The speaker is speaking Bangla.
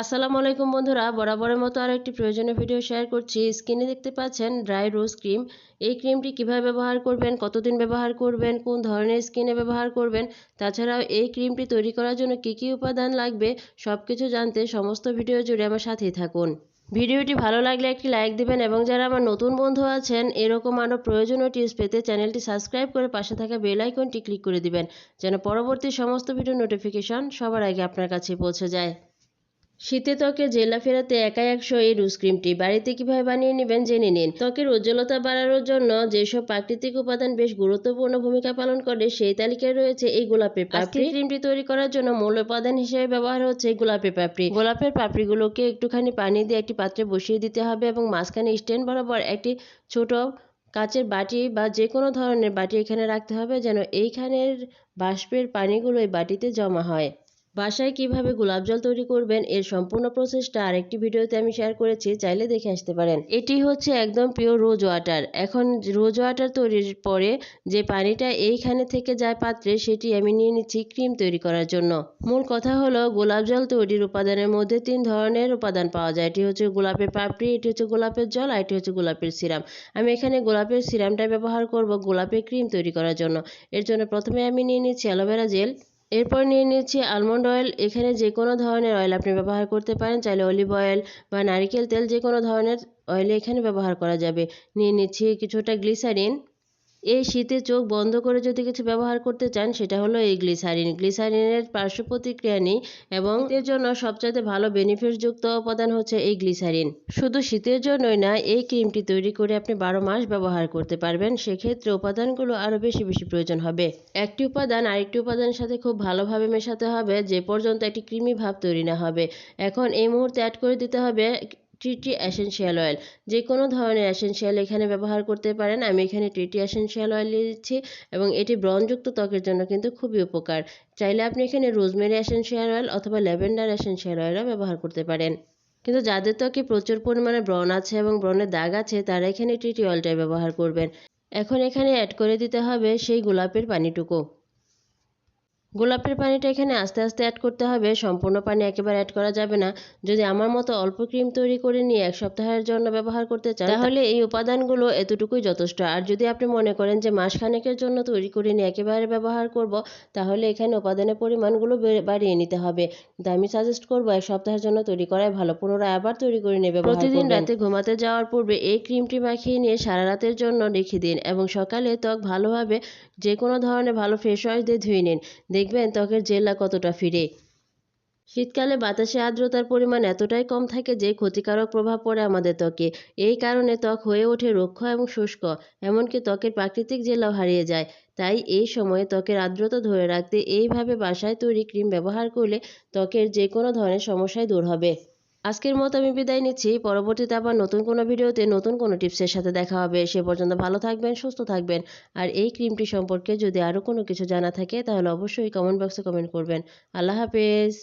আসসালামু আলাইকুম বন্ধুরা, বরাবরের মতো আর একটি প্রয়োজনীয় ভিডিও শেয়ার করছি। স্ক্রিনে দেখতে পাচ্ছেন ড্রাই রোজ ক্রিম এই ক্রিমটি কীভাবে ব্যবহার করবেন, কতদিন ব্যবহার করবেন, কোন ধরনের স্কিনে ব্যবহার করবেন, তাছাড়াও এই ক্রিমটি তৈরি করার জন্য কী কী উপাদান লাগবে সব কিছু জানতে সমস্ত ভিডিও জুড়ে আমার সাথেই থাকুন। ভিডিওটি ভালো লাগলে একটি লাইক দিবেন এবং যারা আমার নতুন বন্ধু আছেন, এরকম আরও প্রয়োজনীয় টিপস পেতে চ্যানেলটি সাবস্ক্রাইব করে পাশে থাকা বেল আইকনটি ক্লিক করে দিবেন, যেন পরবর্তী সমস্ত ভিডিও নোটিফিকেশন সবার আগে আপনার কাছে পৌঁছে যায়। শীতে ত্বকে জেলা ফেরাতে একাই একশো এই রুজ ক্রিমটি। বাড়িতে কীভাবে বানিয়ে নেবেন জেনে নিন। ত্বকের উজ্জ্বলতা বাড়ানোর জন্য যেসব প্রাকৃতিক উপাদান বেশ গুরুত্বপূর্ণ ভূমিকা পালন করে সেই তালিকায় রয়েছে এই গোলাপের পাপড়ি ক্রিমটি তৈরি করার জন্য মূল উপাদান হিসেবে ব্যবহার হচ্ছে গোলাপের পাপড়ি গোলাপের পাপড়িগুলোকে একটুখানি পানি দিয়ে একটি পাত্রে বসিয়ে দিতে হবে এবং মাঝখানে স্ট্যান্ড বরাবর একটি ছোট কাচের বাটি বা যে কোনো ধরনের বাটি এখানে রাখতে হবে যেন এইখানের বাষ্পের পানিগুলো এই বাটিতে জমা হয়। বাসায় কীভাবে গোলাপ জল তৈরি করবেন এর সম্পূর্ণ প্রসেসটা আরেকটি ভিডিওতে আমি শেয়ার করেছি, চাইলে দেখে আসতে পারেন। এটি হচ্ছে একদম পিওর রোজ ওয়াটার এখন রোজ ওয়াটার তৈরির পরে যে পানিটা এইখানে থেকে যায় পাত্রে, সেটি আমি নিয়ে নিচ্ছি ক্রিম তৈরি করার জন্য। মূল কথা হলো, গোলাপ জল তৈরির উপাদানের মধ্যে তিন ধরনের উপাদান পাওয়া যায়। এটি হচ্ছে গোলাপের পাপড়ি, এটি হচ্ছে গোলাপের জল, আর এটি হচ্ছে গোলাপের সিরাম। আমি এখানে গোলাপের সিরামটা ব্যবহার করব গোলাপের ক্রিম তৈরি করার জন্য। এর জন্য প্রথমে আমি নিয়ে নিচ্ছি অ্যালোভেরা জেল এরপর নিয়ে নিচ্ছি আলমন্ড অয়েল এখানে যে কোনো ধরনের অয়েল আপনি ব্যবহার করতে পারেন। চাইলে অলিভ অয়েল বা নারিকেল তেল যে কোনো ধরনের অয়েল এখানে ব্যবহার করা যাবে। নিয়ে নিচ্ছি কিছুটা গ্লিসারিন এই শীতে চোখ বন্ধ করে যদি কিছু ব্যবহার করতে চান, সেটা হলো এই গ্লিসারিন। গ্লিসারিনের পার্শ্ব প্রতিক্রিয়া নেই এবং এর জন্য সবচাইতে ভালো বেনিফিটযুক্ত উপাদান হচ্ছে এই গ্লিসারিন। শুধু শীতের জন্যই না, এই ক্রিমটি তৈরি করে আপনি বারো মাস ব্যবহার করতে পারবেন। সেক্ষেত্রে উপাদানগুলো আরও বেশি বেশি প্রয়োজন হবে। একটি উপাদান আরেকটি উপাদানের সাথে খুব ভালোভাবে মেশাতে হবে, যে পর্যন্ত একটি ক্রিমি ভাব তৈরি না হবে। এখন এই মুহূর্তে অ্যাড করে দিতে হবে ট্রিটি অ্যাসেনশিয়াল অয়েল যে কোনো ধরনের অ্যাসেনশিয়াল এখানে ব্যবহার করতে পারেন। আমি এখানে ট্রিটি অ্যাসেনশিয়াল অয়েল দিচ্ছি এবং এটি ব্রণযুক্ত ত্বকের জন্য কিন্তু খুবই উপকার। চাইলে আপনি এখানে রোজমেরি অ্যাসেনশিয়াল অয়েল অথবা ল্যাভেন্ডার অ্যাসেনশিয়াল অয়েলও ব্যবহার করতে পারেন। কিন্তু যাদের ত্বকে প্রচুর পরিমাণে ব্রণ আছে এবং ব্রণের দাগ আছে, তারা এখানে ট্রিটি অয়েলটাই ব্যবহার করবেন। এখন এখানে অ্যাড করে দিতে হবে সেই গোলাপের পানিটুকু। গোলাপের পানিটা এখানে আস্তে আস্তে অ্যাড করতে হবে। সম্পূর্ণ পানি একেবারে অ্যাড করা যাবে না। যদি আমার মতো অল্প ক্রিম তৈরি করে নিয়ে এক সপ্তাহের জন্য ব্যবহার করতে চান তাহলে এই উপাদানগুলো এতটুকুই যথেষ্ট। আর যদি আপনি মনে করেন যে মাসখানেকের জন্য তৈরি করে নিয়ে একেবারে ব্যবহার করব তাহলে এখানে উপাদানের পরিমাণগুলো বাড়িয়ে নিতে হবে। কিন্তু আমি সাজেস্ট করব এক সপ্তাহের জন্য তৈরি করাই ভালো। পুনরায় আবার তৈরি করে নেবে প্রতিদিন রাতে ঘুমাতে যাওয়ার পূর্বে এই ক্রিমটি মাখিয়ে নিয়ে সারা রাতের জন্য রেখে দিন এবং সকালে ত্বক ভালোভাবে যে কোনো ধরনের ভালো ফেস ওয়াশ দিয়ে ধুয়ে নিন। দেখবেন ত্বকের জেলা কতটা ফিরে। শীতকালে বাতাসে আর্দ্রতার পরিমাণ এতটাই কম থাকে যে ক্ষতিকারক প্রভাব পড়ে আমাদের ত্বকে। এই কারণে ত্বক হয়ে ওঠে রুক্ষ এবং শুষ্ক, এমনকি ত্বকের প্রাকৃতিক জেলাও হারিয়ে যায়। তাই এই সময়ে ত্বকের আর্দ্রতা ধরে রাখতে এইভাবে বাসায় তৈরি ক্রিম ব্যবহার করলে ত্বকের যে কোনো ধরনের সমস্যায় দূর হবে। আজকের মতো আমি বিদায় নিচ্ছি। পরবর্তীতে আবার নতুন কোনো ভিডিওতে নতুন কোনো টিপসের সাথে দেখা হবে। সে পর্যন্ত ভালো থাকবেন, সুস্থ থাকবেন। আর এই ক্রিমটি সম্পর্কে যদি আরও কোনো কিছু জানা থাকে, তাহলে অবশ্যই কমেন্ট বক্সে কমেন্ট করবেন। আল্লাহ হাফেজ।